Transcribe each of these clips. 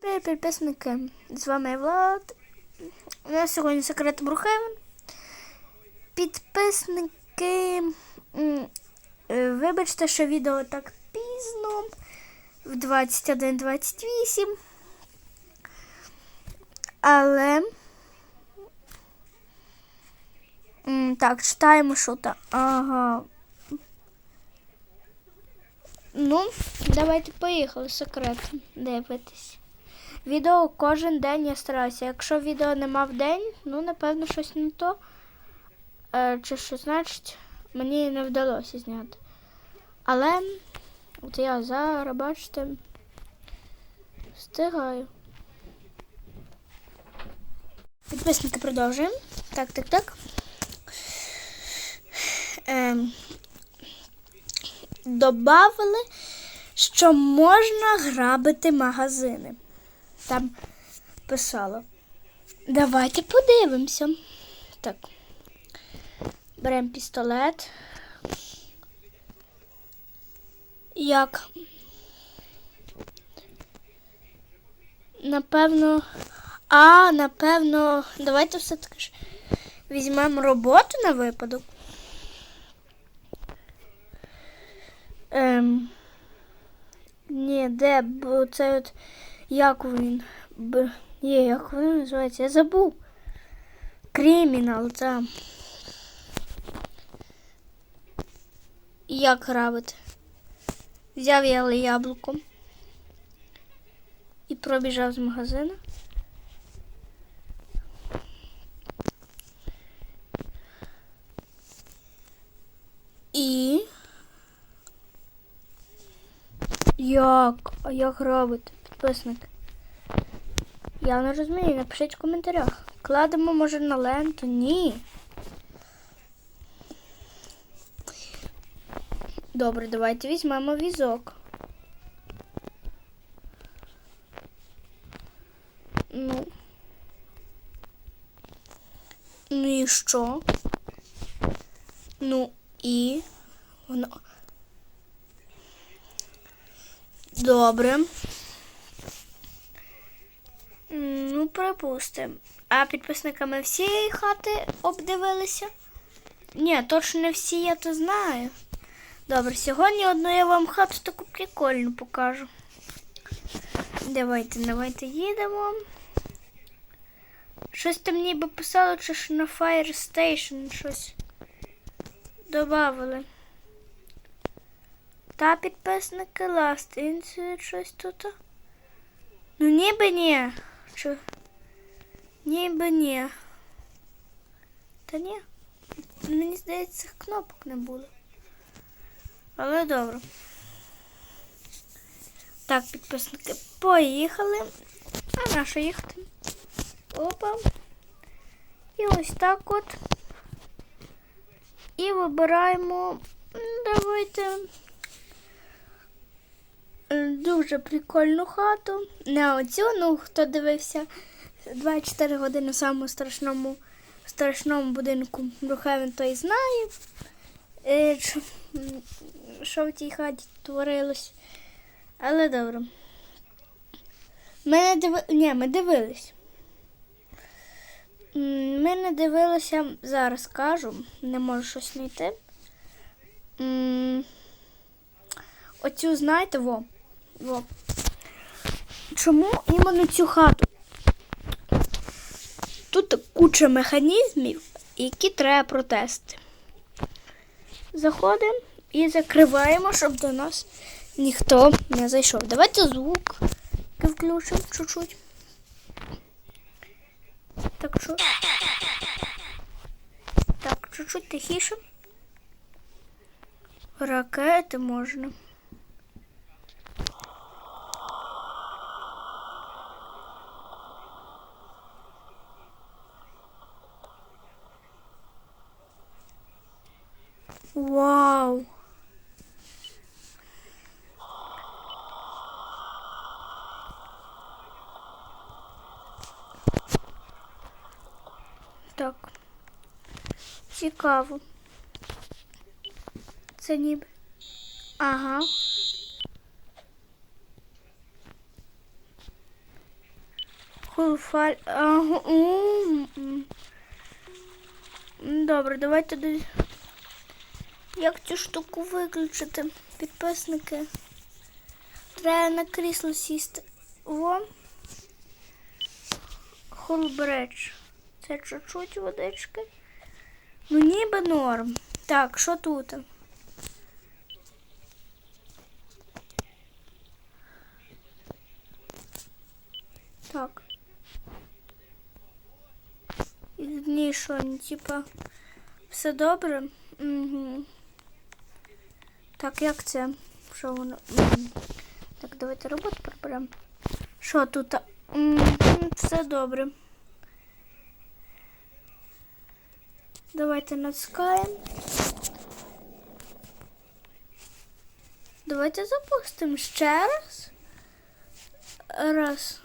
Привіт, підписники! З вами Влад. У нас сьогодні секрет Брухевен. Підписники. е, Вибачте, що відео так пізно. В 21.28. Але. Так, читаємо що там. Ага. Ну, давайте поїхали секрет дивитись. Відео кожен день я стараюся. Якщо відео нема в день, ну напевно щось не то. Е, чи що значить мені не вдалося зняти. Але от я зараз, бачите, встигаю. Підписники продовжуємо. Так, так, так. Ем, добавили, що можна грабити магазини. Там писало. Давайте подивимося. Так. Беремо пістолет. Як? Напевно. А, напевно, давайте все-таки ж візьмемо роботу на випадок. Ем. Ні, де бо це от як він? Б... Є, як він називається? Я забув. Кримінал, це. Як грабити? Взяв я яблуко і пробіжав з магазину. І як? А як робити? Підписник. Я не розумію, напишіть в коментарях. Кладемо, може, на ленту? Ні. Добре, давайте візьмемо візок. Ну. Ну і що? Ну і воно. Добре. М, Ну, припустимо. А підписниками всієї хати обдивилися? Ні, точно не всі, я то знаю. Добре, сьогодні одну я вам хату таку прикольну покажу. Давайте, давайте їдемо. Щось там ніби писало, чи ж на Fire Station щось добавили. Та підписники Last Incident щось тут. Ну ніби ні. Чи... Ніби ні. Та ні. Мені здається, кнопок не було. Але добре. Так, підписники, поїхали. А на що їхати? Опа. І ось так от. І вибираємо. Давайте. Е, Дуже прикольну хату. Не оцю, ну хто дивився 24 години в самому страшному страшному будинку Брухевен, той знає, е, що, в тій хаті творилось. Але добре. Ми не диви... Ні, ми дивились. Ми не дивилися, зараз кажу, не можу щось знайти. Оцю, знаєте, во. Во. Чому іменно цю хату? Тут куча механізмів, які треба протести. Заходимо і закриваємо, щоб до нас ніхто не зайшов. Давайте звук включимо чуть-чуть. Так що. Так, чуть-чуть тихіше. Ракети можна. Вау! Так. Цікаво. Це ніби. Ага. Хулфаль. Ага. Добре, давайте до... Як цю штуку виключити? Підписники. Треба на крісло сісти. Во. Холбредж. Це чуть-чуть водички. Ну ніби норм. Так, що тут? Так. Ignition, типа. Все добре? Угу. Так, як це? Що воно? Так, давайте роботу приберемо. Що тут? Все добре. Давайте натискаємо. Давайте запустимо ще раз. Раз.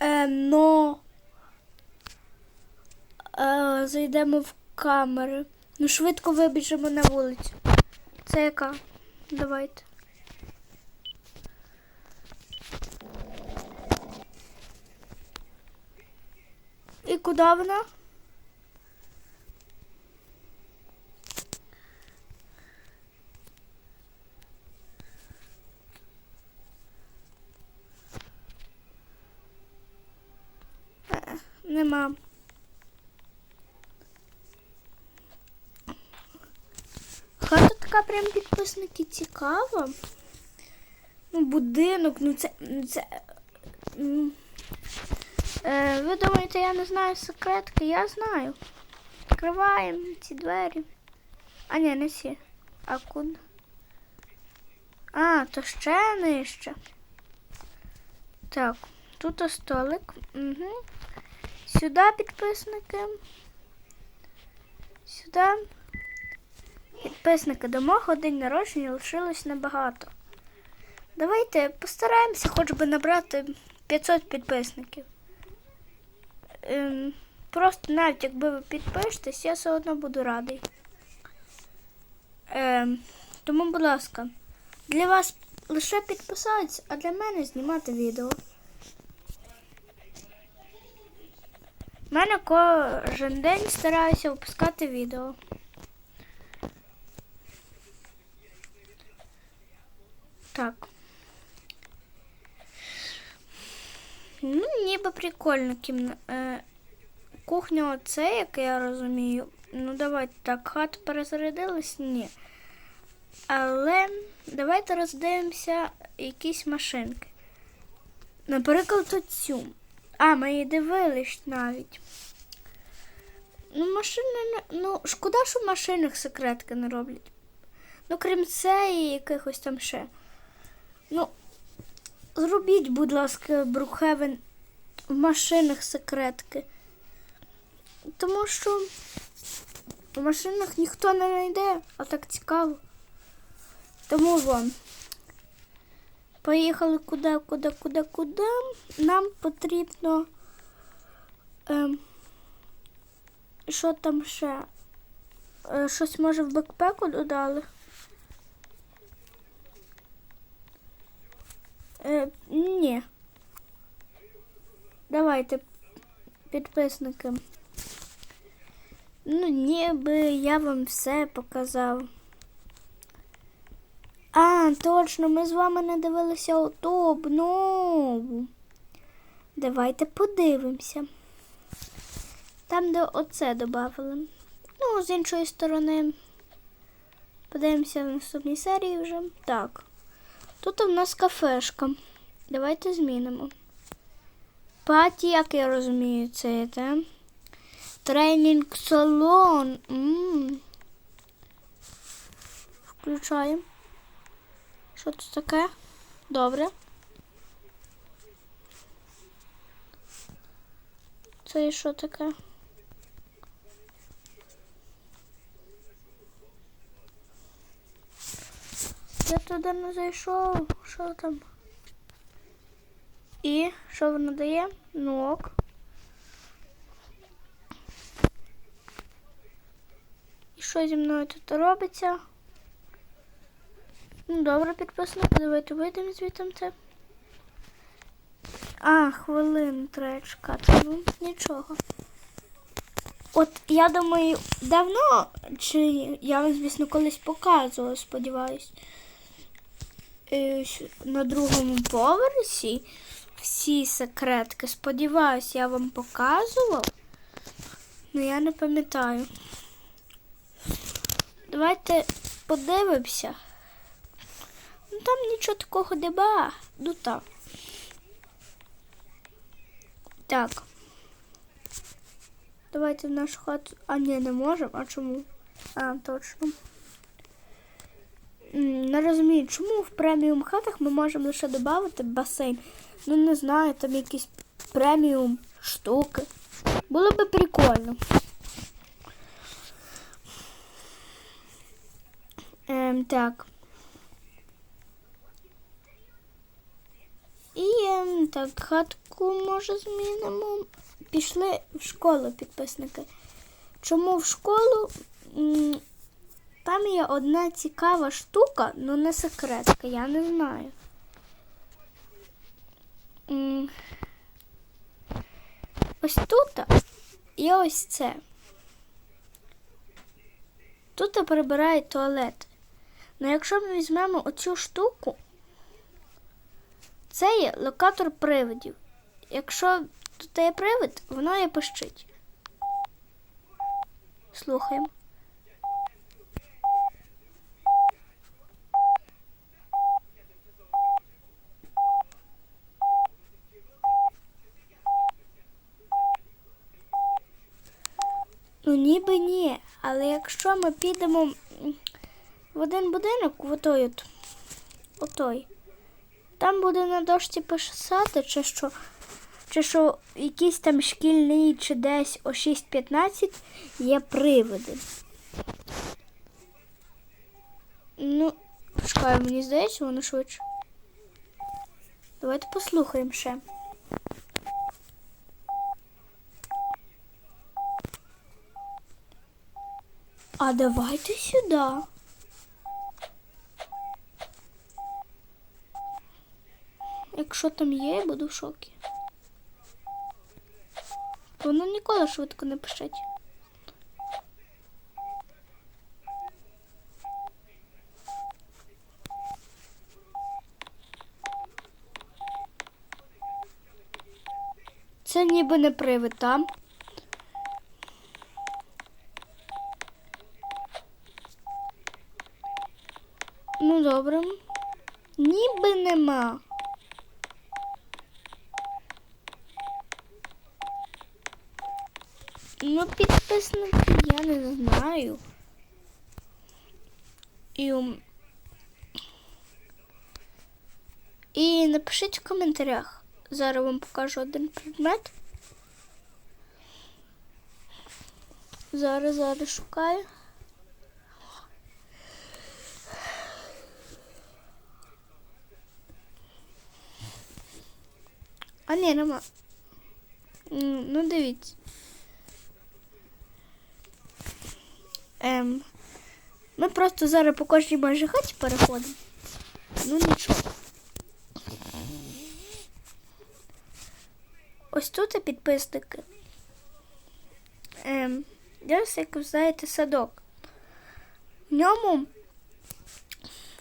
Е, но. Е, зайдемо в камери. Ну, швидко вибіжимо на вулицю. Це яка? Давайте. І куди вона? Е, Нема. Хата така прям підписники цікава. Ну, будинок, ну це. ну, це е, ви думаєте, я не знаю секретки? Я знаю. Відкриваємо ці двері. А ні, не всі. А куди? А, то ще нижче. Так, тут столик. Угу. Сюди підписники. Сюди. Підписники до мого день народження лишилось небагато. Давайте постараємося хоч би набрати 500 підписників. Ем, просто навіть якби ви підпишетесь, я все одно буду радий. Ем, тому, будь ласка, для вас лише підписатися, а для мене знімати відео. У мене кожен день стараюся випускати відео. Так. Ну, ніби прикольно кімна. Е, кухня оце, як я розумію. Ну, давайте так, хата перезарядилась? Ні. Але давайте роздивимося якісь машинки. Наприклад, оцю. А, ми її дивились навіть. Ну, машини, не- ну, шкода, що в машинах секретки не роблять. Ну, крім це і якихось там ще. Ну, зробіть, будь ласка, Брукхевен в машинах секретки. Тому що в машинах ніхто не знайде, а так цікаво. Тому вам. Поїхали куди, куди, куди, куди. Нам потрібно. Ем, що там ще? Е, щось може в бекпеку додали? Е, ні. Давайте, підписники. Ну, ніби я вам все показав. А, точно, ми з вами не дивилися оту обнову. Давайте подивимося. Там, де оце додали. Ну, з іншої сторони. Подивимося в наступній серії вже. Так. Тут у нас кафешка. Давайте змінимо. Паті, як я розумію, це те. Тренінг салон. Включаємо. Що це таке? Добре. Це що таке? Я туди не зайшов. Що там? І що воно дає? Ну ок. І що зі мною тут робиться? Ну, добре, підписники, давайте вийдемо звідти. це. А, хвилину треба чекати. Ну, нічого. От я думаю, давно, чи я вам, звісно, колись показувала, сподіваюсь. Е, На другому поверсі всі секретки. Сподіваюсь, я вам показував. Ну я не пам'ятаю. Давайте подивимося. Ну там нічого такого нема. Ну так. Так. Давайте в нашу хату. А ні, не можемо. А чому? А, точно. Не розумію, чому в преміум хатах ми можемо лише додати басейн. Ну не знаю, там якісь преміум штуки. Було би прикольно. Ем, так. І ем, так, хатку може змінимо. Пішли в школу підписники. Чому в школу? Там є одна цікава штука, ну не секретка, я не знаю. Ось тут є ось це. Тут прибирають туалет. Ну якщо ми візьмемо оцю штуку, це є локатор привидів. Якщо тут є привид, воно і пищить. Слухаємо. Ніби ні. Але якщо ми підемо в один будинок, в отой от, отой, там буде на дошці писати, чи що, чи що якийсь там шкільний, чи десь о 6.15 є привиди. Ну, чекай, мені здається, воно швидше. Давайте послухаємо ще. А давайте сюди. Якщо там є, я буду в шокі. Воно ніколи швидко не пишеть. Це ніби не привид, там. Ну, добре. Ніби нема. Ну, підписники я не знаю. І, і напишіть в коментарях. Зараз вам покажу один предмет. Зараз, зараз шукаю. А ні, нема. Ну, дивіться. Ем, ми просто зараз по кожній майже хаті переходимо. Ну нічого. Ось тут є підписники. Ем, десь, як знаєте, садок. В ньому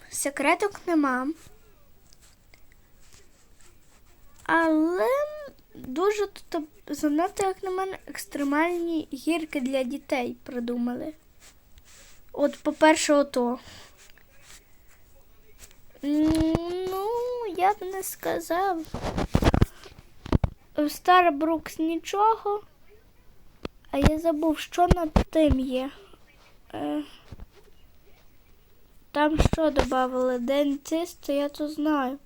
секреток нема. Але дуже тут занадто, як на мене, екстремальні гірки для дітей придумали. От, по-перше, ото. Ну, я б не сказав. В Starbucks нічого. А я забув, що над тим є. Е, там що додавали? Дентист, я то знаю.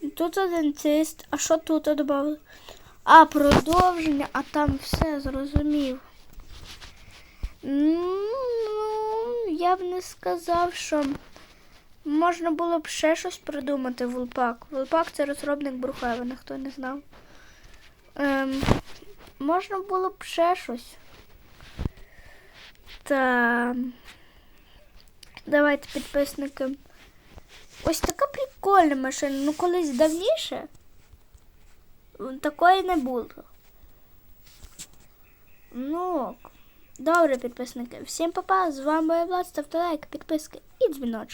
Тут дентист, а що тут додавали? А, продовження, а там все зрозумів. Ну, я б не сказав, що можна було б ще щось придумати в Вулпак. Вулпак це розробник Брухевена, хто не знав. Ем, можна було б ще щось. Та давайте підписники. Ось така прикольна машина. Ну колись давніше. такої не було. Ну, добре, підписники. Всім па-па, з вами Влад, ставте лайк, підписки і дзвіночок.